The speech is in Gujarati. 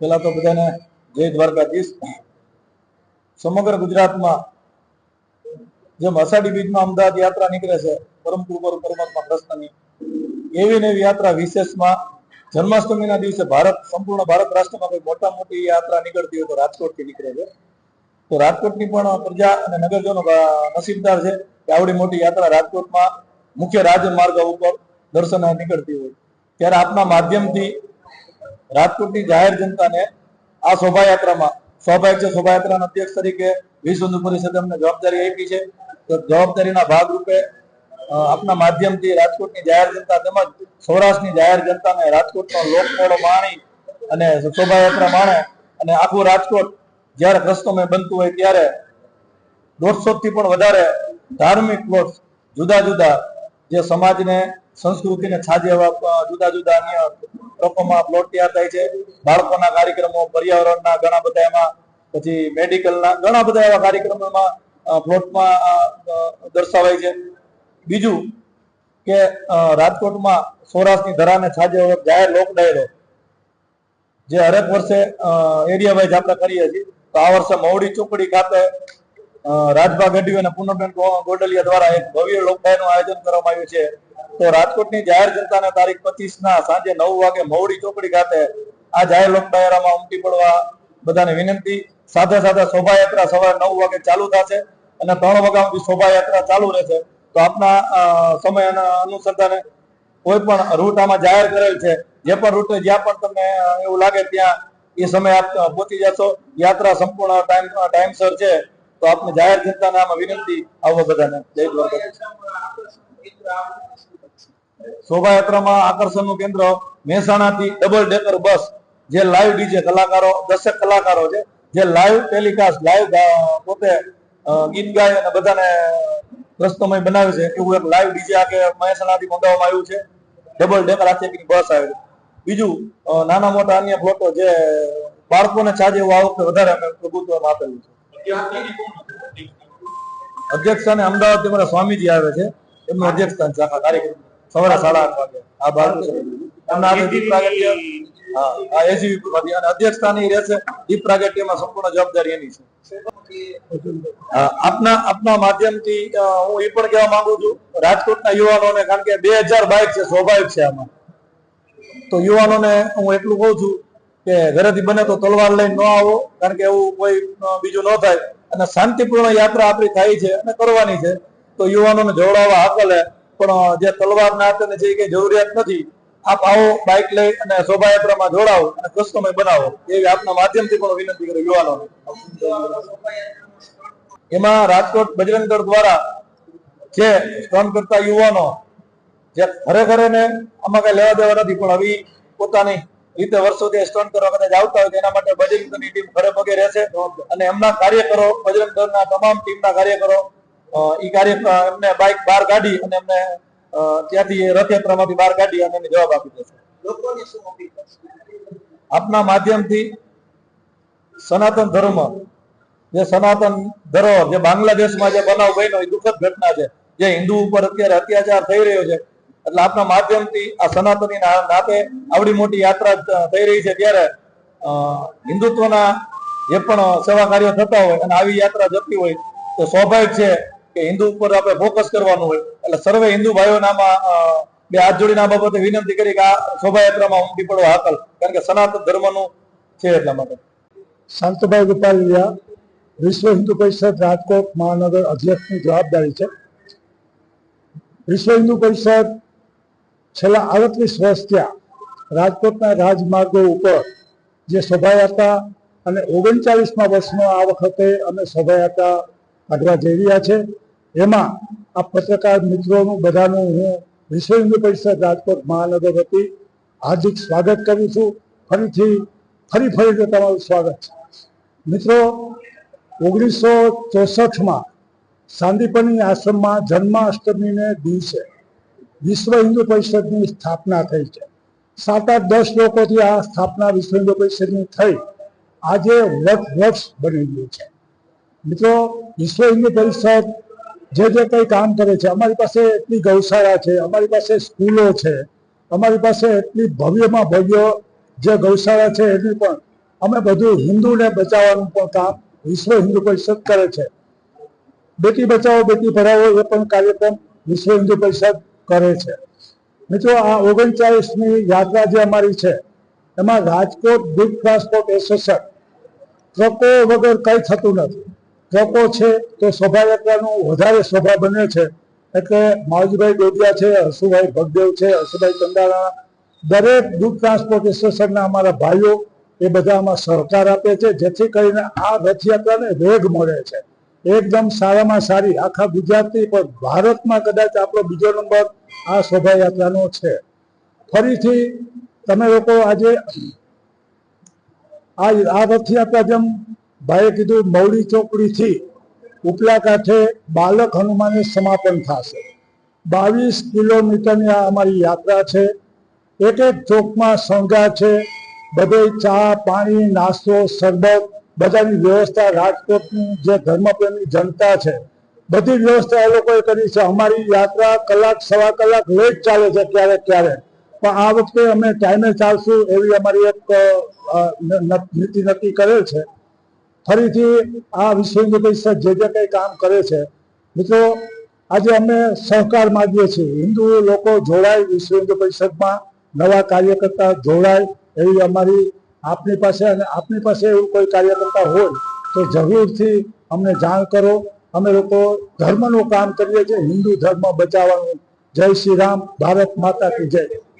પહેલા તો બધાને જય દ્વારકાધીશ. સમગ્ર ગુજરાતમાં જેમ અષાઢી બીજમાં અમદાવાદ યાત્રા નીકળે છે પરમ કૃપાળુ પરમાત્મા કૃષ્ણની, એવી ને એવી યાત્રા વિશેષમાં જન્માષ્ટમીના દિવસે ભારત, સંપૂર્ણ ભારત રાષ્ટ્રમાં કોઈ મોટા મોટી યાત્રા નીકળતી હોય તો રાજકોટથી નીકળે છે. તો રાજકોટની પણ પ્રજા અને નગરજનો નસીબદાર છે કે આવડી મોટી યાત્રા રાજકોટમાં મુખ્ય રાજમાર્ગ ઉપર દર્શન નીકળતી હોય. ત્યારે આપના માધ્યમથી રાજકોટની જાહેર જનતાને આ શોભાયાત્રામાં, સ્વાભાવિક છે શોભાયાત્રાના અધ્યક્ષ તરીકે વિશ્વ હિન્દુ પરિષદે અમને જવાબદારી આપી છે. તો જવાબદારીના ભાગરૂપે આપના માધ્યમથી રાજકોટની જાહેર જનતા તેમજ સૌરાષ્ટ્રની જાહેર જનતાને રાજકોટનો લોકમેળો માણી અને શોભાયાત્રા માણે અને આખું રાજકોટ જ્યારે કૃષ્ણમય બનતું હોય ત્યારે દોઢસો થી પણ વધારે ધાર્મિક પ્લોટ જુદા જુદા જે સમાજને સંસ્કૃતિને છાજે જુદા જુદા અન્ય લોકોમાં પ્લોટ તૈયાર થાય છે. બાળકોના કાર્યક્રમો, પર્યાવરણના ઘણા બધા એમાં, પછી મેડિકલના ઘણા બધા એવા કાર્યક્રમોમાં પ્લોટમાં દર્શાવાય છે. બીજું કે રાજકોટમાં સૌરાષ્ટ્રની ધરાને છાજે ઓળખ જાહેર લોક ડાયરો, જે હરેક વર્ષે એરિયા વાઇઝ આપણે કરીએ છીએ. તો આ વર્ષે મવડી ચોકડી ખાતે રાજભા ગઢવી અને પૂનમબેન ગોડલિયા દ્વારા એક ભવ્ય લોકડાયનું આયોજન કરવામાં આવ્યું છે. તો રાજકોટની જાહેર જનતાને તારીખ પચીસ ના સાંજે નવ વાગે મવડી ચોકડી ખાતે આ જાહેર લોકડાયરામાં ઉમટી પડવા બધાને વિનંતી. સાથે સાથે શોભાયાત્રા સવારે નવ વાગે ચાલુ થશે અને ત્રણ વાગ્યા સુધી શોભાયાત્રા ચાલુ રહેશે. તો આપના સમય અનુસંધાને કોઈ પણ રૂટ આમાં જાહેર કરેલ છે, જે પણ રૂટે જ્યાં પણ તમને એવું લાગે ત્યાં એ સમય આપ પહોંચી જશો. યાત્રા સંપૂર્ણ ટાઈમ ટાઈમસર છે. તો આપને જાહેર જનતાને આમાં વિનંતી આવો બધાને. જય દ્વારકા શોભાયાત્રામાં આકર્ષણનું કેન્દ્ર મહેસાણાથી ડબલ ડેકર બસ જે લાઈવ ડીજે કલાકારો, દર્શક કલાકારો છે, જે લાઈવ ટેલિકાસ્ટ લાઈવ પોતે ગીત ગાય અને બધાને રસ્તોમય બનાવે છે. એવું એક લાઈવ ડીજે આગે મહેસાણાથી મંગાવવામાં આવ્યું છે. ડબલ ડેકર આખી બસ આવે છે. બીજું નાના મોટા અન્ય ફોટો જે બાળકોને છાજે એવું આ વખતે વધારે અમે પ્રભુત્વમાં આપેલું છે. અધ્યક્ષસ્થાને અમદાવાદથી મારા સ્વામીજી આવે છે. એમનું અધ્યક્ષસ્થાન છે આખા કાર્યક્રમ સવારે સાડા આઠ વાગે. આ અને જવાબદારી એની આપના આપના માધ્યમથી હું એ પણ કહેવા માંગુ છું, રાજકોટના યુવાનોને, કારણ કે બે હજાર બાઇક છે, સ્વાભાવિક છે આમાં. તો યુવાનોને હું એટલું કહું છું કે ઘરેથી બને તો તલવાર લઈને ન આવો, કારણ કે એવું કોઈ બીજું ન થાય. અને શાંતિપૂર્ણ યાત્રા આપણી થાય છે અને કરવાની છે. તો યુવાનોને જોડાવા હાકલે, પણ જે તલવારના હાથે ને જે કઈ જરૂરિયાત નથી, આપ આવો બાઇક લઈ અને શોભાયાત્રામાં જોડાવો અને કસ્ટમય બનાવો. એવી આપના માધ્યમથી પણ વિનંતી કરું યુવાનોને. એમાં રાજકોટ બજરંગ દ્વારા જે સ્ટન કરતા યુવાનો, જે ખરેખર આમાં કઈ લેવા દેવા નથી, પણ હવે પોતાની રીતે વર્ષોથી સ્ટોન કરવા કદાચ આવતા હોય તેના માટે બજરંગ દળની ટીમ ખરે પગે રહેશે. અને એમના કાર્યકરો બજરંગ દળના તમામ ટીમના કાર્યકરો એ ઈ કાર્ય એમને બાઇક બહાર કાઢી અને એમને ત્યાંથી રથયાત્રામાંથી બહાર કાઢી અને એને જવાબ આપી દેશે. આપના માધ્યમથી સનાતન ધર્મ જે સનાતન ધરોહર જે બાંગ્લાદેશમાં જે બનાવ બન્યો એ દુઃખદ ઘટના છે. જે હિન્દુ ઉપર અત્યારે અત્યાચાર થઈ રહ્યો છે. એટલે આપના માધ્યમથી આ સનાતની નાતે આવડી મોટી યાત્રા થઈ રહી છે ત્યારે હિન્દુત્વના જે પણ સેવા કાર્યો થતા હોય અને આવી યાત્રા જતી હોય, તો સ્વાભાવિક છે કે હિન્દુ ઉપર આપણે ફોકસ કરવાનું હોય. એટલે સર્વે હિન્દુ ભાઈઓનામાં બે હાથ જોડીને આ બાબતે વિનંતી કરી કે આ શોભાયાત્રામાં ઉમટી પડવા હાકલ, કારણ કે સનાતન ધર્મનું છે એટલા માટે. શાંતભાઈ ગોપાલિયા વિશ્વ હિન્દુ પરિષદ રાજકોટ મહાનગર અધ્યક્ષની જવાબદારી છે. વિશ્વ હિન્દુ પરિષદ છેલ્લા આડત્રીસ વર્ષ ત્યાં રાજકોટના રાજમાર્ગો ઉપર જે શોભાયાત્રા અને ઓગણચાલીસમાં વર્ષમાં આ વખતે અમે શોભાયાત્રા કાઢવા જઈ રહ્યા છે. એમાં આ પત્રકાર મિત્રોનું બધાનું હું વિશ્વ હિન્દુ પરિષદ રાજકોટ મહાનગર વતી હાર્દિક સ્વાગત કરું છું. ફરીથી, ફરી ફરીને તમારું સ્વાગત છે. મિત્રો, ઓગણીસો ચોસઠમાં સાંદીપની આશ્રમમાં જન્માષ્ટમીને દિવસે વિશ્વ હિન્દુ પરિષદની સ્થાપના થઈ છે. સાત આઠ દસ લોકોથી આ સ્થાપના વિશ્વ હિન્દુ પરિષદની થઈ. આજે વર્ષ વર્ષ બની ગયું છે. મિત્રો વિશ્વ હિન્દુ પરિષદ જે જે કંઈ કામ કરે છે, અમારી પાસે એટલી ગૌશાળા છે, અમારી પાસે સ્કૂલો છે, અમારી પાસે એટલી ભવ્યમાં ભવ્ય જે ગૌશાળા છે એની પણ અમે બધું હિન્દુને બચાવવાનું પણ કામ વિશ્વ હિન્દુ પરિષદ કરે છે. બેટી બચાવો, બેટી ભરાવો એ પણ કાર્યક્રમ વિશ્વ હિન્દુ પરિષદ કરે છે. મિત્રો, આ ઓગણચાલીસમી યાત્રા જે અમારી છે, એમાં રાજકોટ બિગ ટ્રાન્સપોર્ટ એસોસિએશન ટ્રકો વગર કંઈ થતું નથી. ટ્રકો છે તો શોભાયાત્રાનું વધારે શોભા બને છે. એટલે માવજીભાઈ ડોડિયા છે હસુભાઈ ભગદેવ છે હસુભાઈ ચંદાળા દરેક દૂધ ટ્રાન્સપોર્ટ એસોસિએશનના અમારા ભાઈઓ એ બધા આમાં સહકાર આપે છે, જેથી કરીને આ રથયાત્રાને વેગ મળે છે. એકદમ સારામાં સારી. આખા ગુજરાતની, પણ ભારતમાં કદાચ આપણો બીજો નંબર આ શોભાયાત્રાનો છે. ફરીથી તમે લોકો આજે આ આ રથયાત્રા જેમ ભાઈએ કીધું મૌડી ચોકડીથી ઉપલા કાંઠે બાલક હનુમાને સમાપન થશે. બાવીસ કિલોમીટરની આ અમારી યાત્રા છે. એક એક ચોકમાં શણગાર છે. બધે ચા, પાણી, નાસ્તો, શરબત બધાની વ્યવસ્થા રાજકોટની જે ધર્મપ્રેમી જનતા છે, બધી વ્યવસ્થા એ લોકોએ કરી છે. અમારી યાત્રા કલાક, સવા કલાક લેટ ચાલે છે ક્યારેક ક્યારેક. પણ આ વખતે અમે ટાઈમે ચાલશું એવી અમારી એક નીતિ નક્કી કરેલ છે. ફરીથી આ વિશ્વ પરિષદ જે જે કંઈ કામ કરે છે, મિત્રો, આજે અમે સહકાર માગીએ છીએ. હિન્દુ લોકો જોડાય વિશ્વ પરિષદમાં, નવા કાર્યકર્તા જોડાય એવી અમારી આપની પાસે અને આપની પાસે એવું કોઈ કાર્યકર્તા હોય તો જરૂરથી અમને જાણ કરો. અમે લોકો ધર્મનું કામ કરીએ છીએ. હિન્દુ ધર્મ બચાવવાનું. જય શ્રી રામ. ભારત માતા કી જય.